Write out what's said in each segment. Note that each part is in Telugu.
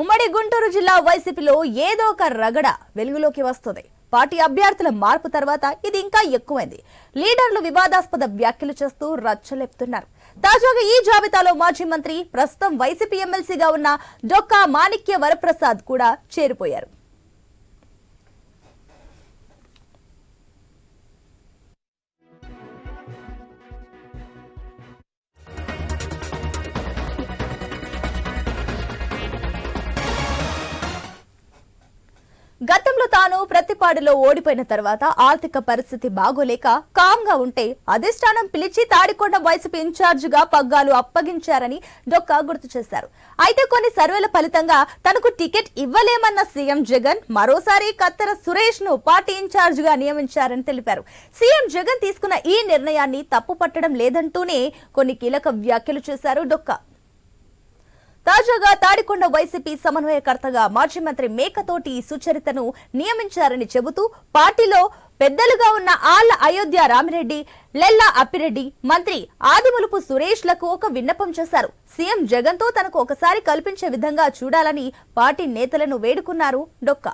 ఉమ్మడి గుంటూరు జిల్లా వైసీపీలో ఏదో ఒక రగడ వెలుగులోకి వస్తుంది. పార్టీ అభ్యర్థుల మార్పు తర్వాత ఇది ఇంకా ఎక్కువైంది. లీడర్లు వివాదాస్పద వ్యాఖ్యలు చేస్తూ రచ్చలేపుతున్నారు. తాజాగా ఈ జాబితాలో మాజీ మంత్రి ప్రస్తుతం వైసీపీ ఎమ్మెల్సీగా ఉన్న డొక్కా మాణిక్య వరప్రసాద్ కూడా చేరిపోయారు. గతంలో తాను ప్రతిపాడులో ఓడిపోయిన తర్వాత ఆర్థిక పరిస్థితి బాగోలేక కామ్గా ఉంటే అధిష్టానం పిలిచి తాడికొండ వైసీపీ ఇన్ఛార్జిగా పగ్గాలు అప్పగించారని డొక్కా గుర్తు చేశారు. అయితే కొన్ని సర్వేల ఫలితంగా తనకు టికెట్ ఇవ్వలేమన్న సీఎం జగన్ మరోసారి కత్తెర సురేష్ను పార్టీ ఇన్ఛార్జిగా నియమించారని తెలిపారు. సీఎం జగన్ తీసుకున్న ఈ నిర్ణయాన్ని తప్పు పట్టడం లేదంటూనే కొన్ని కీలక వ్యాఖ్యలు చేశారు డొక్కా. తాజాగా తాడికొండ వైసీపీ సమన్వయకర్తగా మాజీ మంత్రి మేకతోటి సుచరితను నియమించారని చెబుతూ పార్టీలో పెద్దలుగా ఉన్న ఆళ్ళ అయోధ్య రామిరెడ్డి లెల్లా అప్పిరెడ్డి మంత్రి ఆదిమలుపు సురేష్లకు ఒక విన్నపం చేశారు. సీఎం జగన్తో తనకు ఒకసారి కల్పించే విధంగా చూడాలని పార్టీ నేతలను వేడుకున్నారు డొక్కా.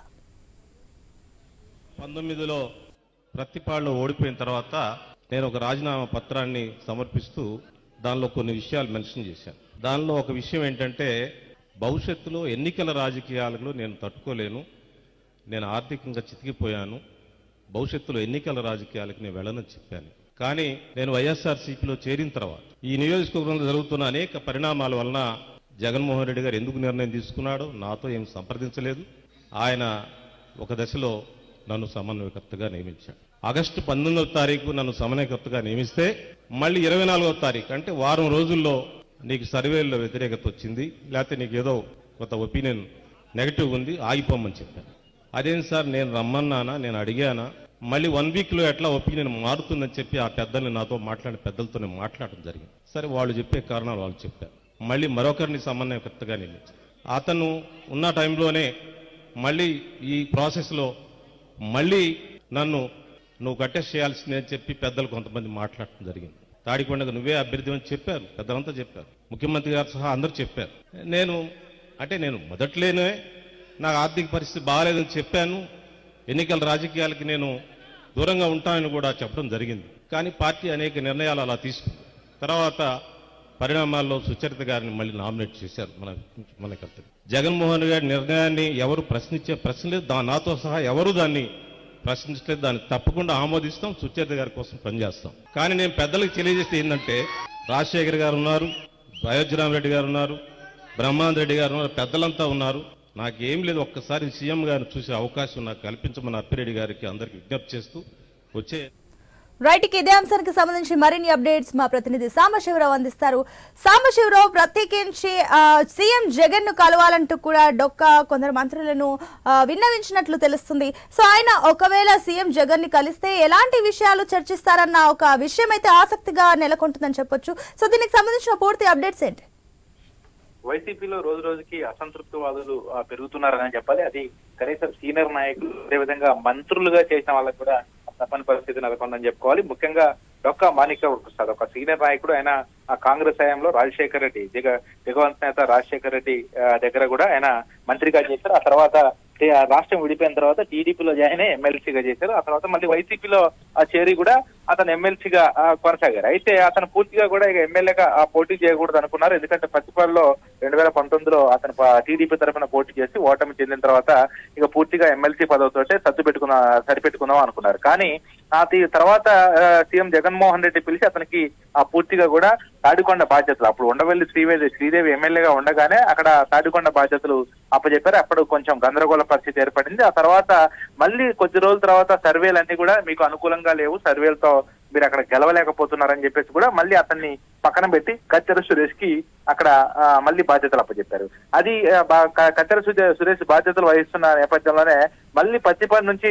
పంతొమ్మిదిలో ఓడిపోయిన తర్వాత నేను ఒక రాజీనామా పత్రాన్ని సమర్పిస్తూ దానిలో కొన్ని విషయాలు మెన్షన్ చేశాను. దానిలో ఒక విషయం ఏంటంటే భవిష్యత్తులో ఎన్నికల రాజకీయాలలో నేను తట్టుకోలేను నేను ఆర్థికంగా చితికిపోయాను భవిష్యత్తులో ఎన్నికల రాజకీయాలకు నేను వెళ్ళనని చెప్పాను. కానీ నేను వైఎస్ఆర్సీపీలో చేరిన తర్వాత ఈ నియోజకవర్గంలో జరుగుతున్న అనేక పరిణామాల వలన జగన్మోహన్ రెడ్డి గారు ఎందుకు నిర్ణయం తీసుకున్నాడో నాతో ఏం సంప్రదించలేదు. ఆయన ఒక దశలో నన్ను సమన్వయకర్తగా నియమించాడు. ఆగస్టు పంతొమ్మిదవ తారీఖు నన్ను సమన్వయకర్తగా నియమిస్తే మళ్ళీ ఇరవై నాలుగవ తారీఖు అంటే వారం రోజుల్లో నీకు సర్వేల్లో వ్యతిరేకత వచ్చింది లేకపోతే నీకు ఏదో కొంత ఒపీనియన్ నెగటివ్ ఉంది ఆగిపోమని చెప్పాను. అదేం సార్ నేను రమ్మన్నానా నేను అడిగానా? మళ్ళీ వన్ వీక్లో ఎట్లా ఒపీనియన్ మారుతుందని చెప్పి ఆ పెద్దల్ని నాతో మాట్లాడిన పెద్దలతో నేను మాట్లాడడం జరిగింది. సరే వాళ్ళు చెప్పే కారణాలు వాళ్ళు చెప్పారు. మళ్ళీ మరొకరిని సమన్వయకర్తగా నియమించారు. అతను ఉన్న టైంలోనే మళ్ళీ ఈ ప్రాసెస్లో మళ్ళీ నన్ను నువ్వు కట్టెస్ట్ చేయాల్సిందే అని చెప్పి పెద్దలు కొంతమంది మాట్లాడటం జరిగింది. తాడికొండకు నువ్వే అభ్యర్థి అని చెప్పారు పెద్దలంతా చెప్పారు. ముఖ్యమంత్రి గారు సహా అందరూ చెప్పారు. నేను అంటే నేను మొదట్లోనే నాకు ఆర్థిక పరిస్థితి బాగాలేదని చెప్పాను. ఎన్నికల రాజకీయాలకి నేను దూరంగా ఉంటానని కూడా చెప్పడం జరిగింది. కానీ పార్టీ అనేక నిర్ణయాలు అలా తీసుకుంది. తర్వాత పరిణామాల్లో సుచరిత గారిని మళ్ళీ నామినేట్ చేశారు మన మన కర్తవ్యం జగన్మోహన్ గారి నిర్ణయాన్ని ఎవరు ప్రశ్నించే ప్రశ్న లేదు. దా నాతో సహా ఎవరు దాన్ని ప్రశ్నించలేదు దాన్ని తప్పకుండా ఆమోదిస్తాం సుచరిత గారి కోసం పనిచేస్తాం. కానీ నేను పెద్దలకు తెలియజేస్తే ఏంటంటే రాజశేఖర్ గారు ఉన్నారు అయోధ్యరామరెడ్డి గారు ఉన్నారు బ్రహ్మానంద రెడ్డి గారు ఉన్నారు పెద్దలంతా ఉన్నారు. నాకేం లేదు ఒక్కసారి సీఎం గారిని చూసే అవకాశం నాకు కల్పించమని అప్పిరెడ్డి గారికి అందరికి విజ్ఞప్తి చేస్తూ వచ్చే రైట్ ఇదే అంశానికి సంబంధించి మరిన్ని అప్డేట్స్ మా ప్రతినిధి సాంబశివరావు అందిస్తారు. సాంబశివరావు ప్రత్యేకించి సీఎం జగన్ను కలవాలంటూ కూడా డొక్క కొందరు మంత్రులను విన్నవించినట్లు తెలుస్తుంది. సో ఆయన ఒకవేళ సీఎం జగన్ని కలిస్తే ఎలాంటి విషయాలు చర్చిస్తారన్న ఒక విషయం అయితే ఆసక్తిగా నెలకొంటుందని చెప్పొచ్చు. సో దీనికి సంబంధించిన పూర్తి అప్డేట్స్ ఏంటి? వైసీపీలో రోజు రోజుకి అసంతృప్తి వాదులు పెరుగుతున్నారని చెప్పాలి. అది కనీసం సీనియర్ నాయకులు అదేవిధంగా మంత్రులుగా చేసిన వాళ్ళకి కూడా తప్పని పరిస్థితి నెలకొందని చెప్పుకోవాలి. ముఖ్యంగా డొక్క మాణిక్య ప్రసాద్ ఒక సీనియర్ నాయకుడు ఆయన ఆ కాంగ్రెస్ హయాంలో రాజశేఖర రెడ్డి దిగ దిగవంత నేత రాజశేఖర రెడ్డి ఆ, దగ్గర కూడా ఆయన మంత్రిగా చేశారు. ఆ తర్వాత రాష్ట్రం విడిపోయిన తర్వాత టీడీపీలో జాయిన్ ఎమ్మెల్సీగా చేశారు. ఆ తర్వాత మళ్ళీ వైసీపీలో ఆ చేరి కూడా అతను ఎమ్మెల్సీగా కొనసాగారు. అయితే అతను పూర్తిగా కూడా ఇక ఎమ్మెల్యేగా పోటీ చేయకూడదు అనుకున్నారు. ఎందుకంటే పచ్చిపాడులో రెండు వేల పంతొమ్మిదిలో అతను టీడీపీ తరఫున పోటీ చేసి ఓటమి చెందిన తర్వాత ఇక పూర్తిగా ఎమ్మెల్సీ పదవితోటే సర్దు పెట్టుకున్న సరిపెట్టుకుందాం అనుకున్నారు. కానీ ఆ తర్వాత సీఎం జగన్మోహన్ రెడ్డి పిలిచి అతనికి ఆ పూర్తిగా కూడా తాడికొండ బాధ్యతలు. అప్పుడు ఉండవల్లి శ్రీదేవి శ్రీదేవి ఎమ్మెల్యేగా ఉండగానే అక్కడ తాడికొండ బాధ్యతలు అప్పచెప్పారు అప్పుడు కొంచెం గందరగోళ పరిస్థితి ఏర్పడింది. ఆ తర్వాత మళ్ళీ కొద్ది రోజుల తర్వాత సర్వేలన్నీ కూడా మీకు అనుకూలంగా లేవు. సర్వేలతో మీరు అక్కడ గెలవలేకపోతున్నారని చెప్పేసి కూడా మళ్ళీ అతన్ని పక్కన పెట్టి కత్తెర సురేష్కి అక్కడ మళ్ళీ బాధ్యతలు అప్పచెప్పారు. అది కత్తెర సురేష్ బాధ్యతలు వహిస్తున్న నేపథ్యంలోనే మళ్ళీ పత్తిపాడు నుంచి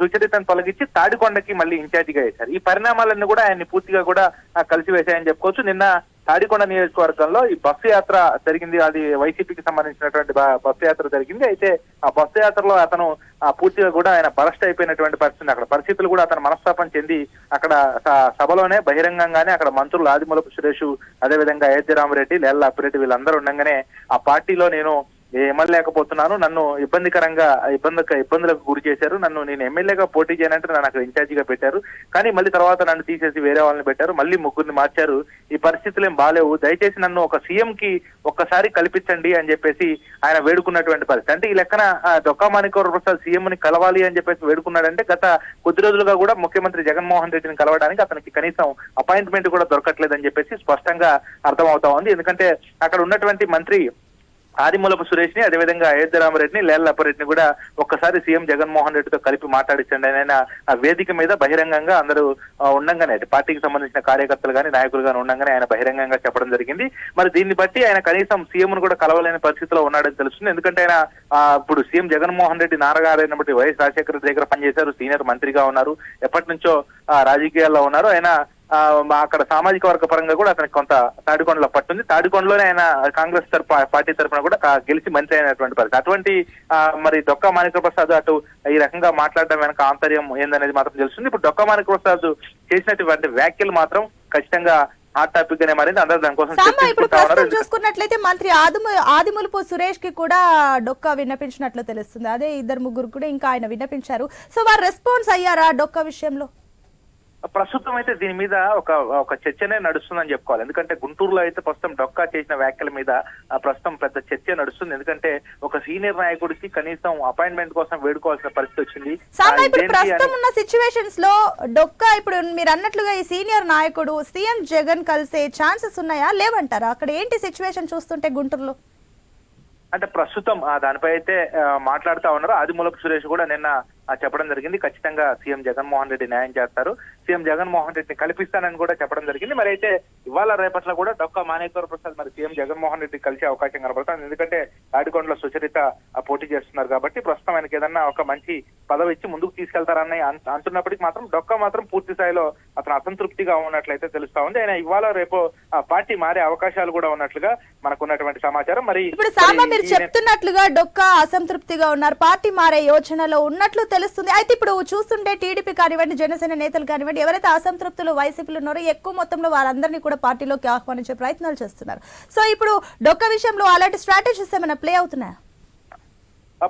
సుచరితను తొలగించి తాడికొండకి మళ్ళీ ఇన్ఛార్జిగా వేశారు ఈ పరిణామాలన్నీ కూడా ఆయన్ని పూర్తిగా కూడా కలిసి వేశాయని చెప్పుకోవచ్చు. నిన్న తాడికొండ నియోజకవర్గంలో ఈ బస్సు యాత్ర జరిగింది. అది వైసీపీకి సంబంధించినటువంటి బస్సు యాత్ర జరిగింది. అయితే ఆ బస్సు యాత్రలో అతను పూర్తిగా కూడా ఆయన బరస్ట్ అయిపోయినటువంటి పరిస్థితి అక్కడ పరిస్థితులు కూడా అతను మనస్తాపం చెంది అక్కడ స- సభలోనే బహిరంగంగానే అక్కడ మంత్రులు ఆదిమూలపు సురేష్ అదేవిధంగా అయోధ్య రామరెడ్డి లేళ్ళ అప్పిరెడ్డి వీళ్ళందరూ ఉండగానే ఆ పార్టీలో నేను ఇవ్వలేకపోతున్నాను నన్ను ఇబ్బందికరంగా ఇబ్బంది ఇబ్బందులకు గురి చేశారు. నన్ను నేను ఎమ్మెల్యేగా పోటీ చేయనంటే నన్ను అక్కడ ఇన్ఛార్జిగా పెట్టారు. కానీ మళ్ళీ తర్వాత నన్ను తీసేసి వేరే వాళ్ళని పెట్టారు. మళ్ళీ ముగ్గురిని మార్చారు. ఈ పరిస్థితులు ఏం బాలేవు. దయచేసి నన్ను ఒక సీఎం కి ఒక్కసారి కల్పించండి అని చెప్పేసి ఆయన వేడుకున్నటువంటి పరిస్థితి. అంటే ఈ లెక్కన ఆ, డొక్కా ప్రసాద్ సీఎం ని కలవాలి అని చెప్పేసి వేడుకున్నాడంటే గత కొద్ది రోజులుగా కూడా ముఖ్యమంత్రి జగన్మోహన్ రెడ్డిని కలవడానికి అతనికి కనీసం అపాయింట్మెంట్ కూడా దొరకట్లేదని చెప్పేసి స్పష్టంగా అర్థమవుతా ఉంది. ఎందుకంటే అక్కడ ఉన్నటువంటి మంత్రి ఆదిమూలపు సురేష్ని అదేవిధంగా అయోధ్య రామరెడ్డిని లేళ్ళ కూడా ఒక్కసారి సీఎం జగన్మోహన్ రెడ్డితో కలిపి మాట్లాడించండి అని ఆయన ఆ వేదిక మీద బహిరంగంగా అందరూ ఉండంగానే అంటే పార్టీకి సంబంధించిన కార్యకర్తలు కానీ నాయకులు కానీ ఉండగానే ఆయన బహిరంగంగా చెప్పడం జరిగింది. మరి దీన్ని బట్టి ఆయన కనీసం సీఎం ను కూడా కలవలేని పరిస్థితిలో ఉన్నాడని తెలుస్తుంది. ఎందుకంటే ఆయన ఇప్పుడు సీఎం జగన్మోహన్ రెడ్డి నాన్నగారైన బట్టి వైఎస్ రాజశేఖర రెడ్డి దగ్గర పనిచేశారు సీనియర్ మంత్రిగా ఉన్నారు. ఎప్పటి నుంచో ఆ, రాజకీయాల్లో ఉన్నారు. ఆయన అక్కడ సామాజిక వర్గ పరంగా కూడా అతనికి కొంత తాడికొండలో పట్టుంది. తాడికొండలోనే ఆయన కాంగ్రెస్ తరపు పార్టీ తరపున కూడా గెలిచి మంత్రి అయినటువంటి పరిస్థితి. అటువంటి మరి డొక్కా మాణిక్య ప్రసాద్ అటు ఈ రకంగా మాట్లాడడం వెనక ఆంతర్యం ఏందనేది మాత్రం తెలుస్తుంది. ఇప్పుడు డొక్కా మాణిక్య ప్రసాద్ చేసినటువంటి వ్యాఖ్యలు మాత్రం ఖచ్చితంగా హాట్ టాపిక్ గానే మారింది. అందరూ దానికోసం సాంబా ఇప్పుడు చర్చించుకుంటా ఉన్నారు ప్రస్తుతం చూసుకున్నట్లయితే మంత్రి ఆదిము ఆదిములుపు సురేష్కి కూడా డొక్కా విన్నపించినట్లు తెలుస్తుంది. అదే ఇద్దరు ముగ్గురు కూడా ఇంకా ఆయన విన్నపించారు. సో వారు రెస్పాన్స్ అయ్యారా డొక్కా విషయంలో? ప్రస్తుతం అయితే దీని మీద ఒక ఒక చర్చనే నడుస్తుందని చెప్పుకోవాలి. ఎందుకంటే గుంటూరులో అయితే ప్రస్తుతం డొక్కా చేసిన వ్యాఖ్యల మీద ప్రస్తుతం పెద్ద చర్చ నడుస్తుంది. ఎందుకంటే ఒక సీనియర్ నాయకుడికి కనీసం అపాయింట్మెంట్ కోసం వేడుకోవాల్సిన పరిస్థితి వచ్చింది. ప్రస్తుతం ఉన్న సిచ్యువేషన్స్లో డొక్కా ఇప్పుడు మీరు అన్నట్లుగా ఈ సీనియర్ నాయకుడు సీఎం జగన్ కలిసే ఛాన్సెస్ ఉన్నాయా? లేవంటారా? అక్కడ ఏంటి సిచ్యువేషన్ చూస్తుంటే గుంటూరులో? అంటే ప్రస్తుతం ఆ, దానిపై అయితే మాట్లాడుతా ఉన్నారు. ఆదిమూలపు సురేష్ కూడా నిన్న చెప్పడం జరిగింది. ఖచ్చితంగా సీఎం జగన్మోహన్ రెడ్డి న్యాయం చేస్తారు. సీఎం జగన్మోహన్ రెడ్డిని కల్పిస్తానని కూడా చెప్పడం జరిగింది. మరి అయితే ఇవాళ రేపట్లో కూడా డొక్కా మానేశ్వర ప్రసాద్ మరి సీఎం జగన్మోహన్ రెడ్డి కలిసే అవకాశం కనబడుతుంది. ఎందుకంటే తాడికొండలో సుచరిత పోటీ చేస్తున్నారు కాబట్టి ప్రస్తుతం ఆయనకి ఏదన్నా ఒక మంచి పదవి ఇచ్చి ముందుకు తీసుకెళ్తారని అంటున్నప్పటికీ మాత్రం డొక్కా మాత్రం పూర్తి స్థాయిలో అతను అసంతృప్తిగా ఉన్నట్లయితే తెలుస్తా ఉంది. ఆయన ఇవాళ రేపు పార్టీ మారే అవకాశాలు కూడా ఉన్నట్లుగా మనకున్నటువంటి సమాచారం. మరి ఇప్పుడు సాంబా మరి చెప్తున్నట్లుగా డొక్కా అసంతృప్తిగా ఉన్నారు. పార్టీ మారే యోచనలో ఉన్నట్లు తెలుస్తుంది. అయితే ఇప్పుడు చూస్తుంటే టీడీపీ కానివ్వండి జనసేన నేతలు కానివ్వండి ఎవరైతే అసంతృప్తులు వైసీపీలు ఉన్నారో ఎక్కువ మొత్తంలో వారందరినీ కూడా పార్టీలోకి ఆహ్వానించే ప్రయత్నాలు చేస్తున్నారు. సో ఇప్పుడు డొక్క విషయంలో అలాంటి స్ట్రాటజీస్ ఏమైనా ప్లే అవుతున్నాయా?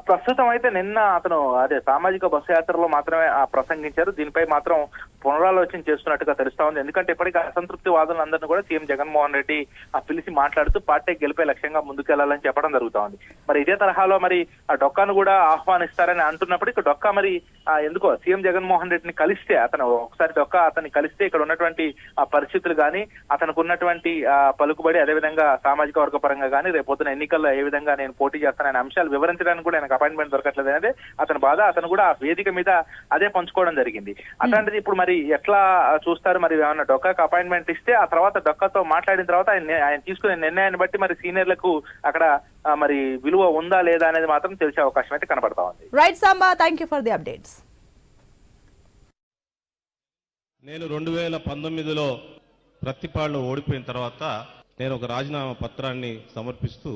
ప్రస్తుతం అయితే నిన్న అతను అదే సామాజిక బస్సు యాత్రలో మాత్రమే ఆ ప్రసంగించారు. దీనిపై మాత్రం పునరాలోచన చేస్తున్నట్టుగా తెలుస్తా ఉంది. ఎందుకంటే ఇప్పటికీ అసంతృప్తి వాదనలందరినీ కూడా సీఎం జగన్మోహన్ రెడ్డి ఆ పిలిచి మాట్లాడుతూ పార్టీ గెలిపే లక్ష్యంగా ముందుకెళ్ళాలని చెప్పడం జరుగుతా ఉంది. మరి ఇదే తరహాలో మరి ఆ డొక్కాను కూడా ఆహ్వానిస్తారని అంటున్నప్పటికీ డొక్కా మరి ఆ ఎందుకో సీఎం జగన్మోహన్ రెడ్డిని కలిస్తే అతను ఒకసారి డొక్కా అతన్ని కలిస్తే ఇక్కడ ఉన్నటువంటి ఆ పరిస్థితులు కానీ అతనికి ఉన్నటువంటి పలుకుబడి అదేవిధంగా సామాజిక వర్గ పరంగా కానీ రేపొద్దున ఎన్నికల్లో ఏ విధంగా నేను పోటీ చేస్తాననే అంశాలు వివరించడానికి కూడా ఆయనకు అపాయింట్మెంట్ దొరకట్లేదు అనేది అతని బాధ. అతను కూడా ఆ వేదిక మీద అదే పంచుకోవడం జరిగింది. అట్లాంటిది ఇప్పుడు మరి ఎట్లా చూస్తారు? మరి ఏమన్నా డొక్కాకు అపాయింట్మెంట్ ఇస్తే ఆ తర్వాత డొక్కాతో మాట్లాడిన తర్వాత ఆయన ఆయన తీసుకునే నిర్ణయాన్ని బట్టి మరి సీనియర్లకు అక్కడ మరి విలువ ఉందా లేదా అనేది మాత్రం తెలిసే అవకాశం అయితే కనబడతా ఉంది. Right Samba thank you for the updates నేను రెండు వేల పంతొమ్మిదిలో ప్రతిపాడులో ఓడిపోయిన తర్వాత నేను ఒక రాజీనామా పత్రాన్ని సమర్పిస్తూ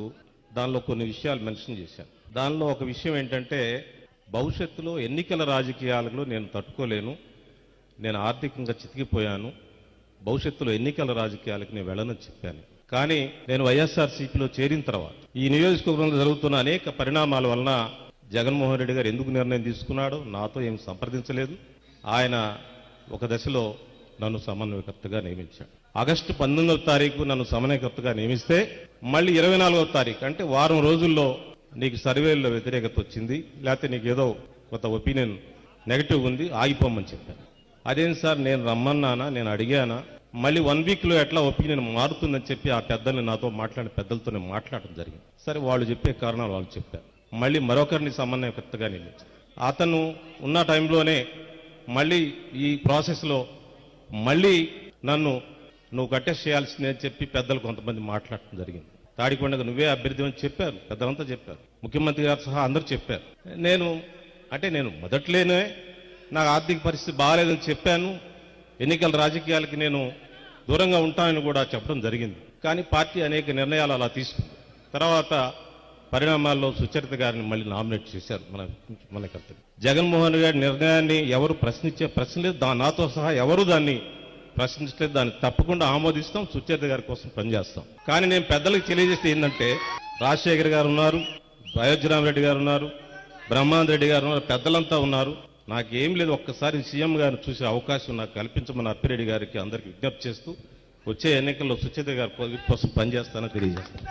దానిలో కొన్ని విషయాలు మెన్షన్ చేశాను. దానిలో ఒక విషయం ఏంటంటే భవిష్యత్తులో ఎన్నికల రాజకీయాలలో నేను తట్టుకోలేను. నేను ఆర్థికంగా చితికిపోయాను. భవిష్యత్తులో ఎన్నికల రాజకీయాలకు నేను వెళ్ళనని చెప్పాను. కానీ నేను వైఎస్ఆర్సీపీలో చేరిన తర్వాత ఈ నియోజకవర్గంలో జరుగుతున్న అనేక పరిణామాల వలన జగన్మోహన్ రెడ్డి గారు ఎందుకు నిర్ణయం తీసుకున్నాడో నాతో ఏం సంప్రదించలేదు. ఆయన ఒక దశలో నన్ను సమన్వయకర్తగా నియమించాడు. ఆగస్టు పంతొమ్మిదవ తారీఖు నన్ను సమన్వయకర్తగా నియమిస్తే మళ్ళీ ఇరవై నాలుగవ తారీఖు అంటే వారం రోజుల్లో నీకు సర్వేల్లో వ్యతిరేకత వచ్చింది లేకపోతే నీకు ఏదో కొంత ఒపీనియన్ నెగటివ్ ఉంది ఆగిపోమని చెప్పాను. అదేం సార్ నేను రమ్మన్నానా నేను అడిగానా? మళ్ళీ వన్ వీక్లో ఎట్లా ఒపీనియన్ మారుతుందని చెప్పి ఆ పెద్దల్ని నాతో మాట్లాడిన పెద్దలతో నేను మాట్లాడడం జరిగింది. సరే వాళ్ళు చెప్పే కారణాలు వాళ్ళు చెప్పారు. మళ్ళీ మరొకరిని సమన్వయకర్తగా నియమించారు. అతను ఉన్న టైంలోనే మళ్ళీ ఈ ప్రాసెస్లో మళ్ళీ నన్ను నువ్వు కట్టెస్ట్ చేయాల్సిందే అని చెప్పి పెద్దలు కొంతమంది మాట్లాడటం జరిగింది. తాడికొండకు నువ్వే అభ్యర్థి అని చెప్పారు. పెద్దలంతా చెప్పారు. ముఖ్యమంత్రి గారు సహా అందరూ చెప్పారు. నేను అంటే నేను మొదట్లోనే నాకు ఆర్థిక పరిస్థితి బాగాలేదని చెప్పాను. ఎన్నికల రాజకీయాలకి నేను దూరంగా ఉంటానని కూడా చెప్పడం జరిగింది. కానీ పార్టీ అనేక నిర్ణయాలు అలా తీసుకుంది. తర్వాత పరిణామాల్లో సుచరిత గారిని మళ్ళీ నామినేట్ చేశారు మన మన కర్తవ్యం జగన్మోహన్ గారి నిర్ణయాన్ని ఎవరు ప్రశ్నించే ప్రశ్న లేదు. దా నాతో సహా ఎవరు దాన్ని ప్రశ్నించలేదు దాన్ని తప్పకుండా ఆమోదిస్తాం సుచరిత గారి కోసం పనిచేస్తాం. కానీ నేను పెద్దలకు తెలియజేస్తే ఏంటంటే రాజశేఖర్ గారు ఉన్నారు అయోధ్యరామరెడ్డి గారు ఉన్నారు బ్రహ్మానంద రెడ్డి గారు ఉన్నారు పెద్దలంతా ఉన్నారు. నాకేం లేదు ఒక్కసారి సీఎం గారిని చూసే అవకాశం నాకు కల్పించమని అప్పిరెడ్డి గారికి అందరికి విజ్ఞప్తి చేస్తూ వచ్చే ఎన్నికల్లో సుచేత గారి కోసం పనిచేస్తానని తెలియజేస్తాను.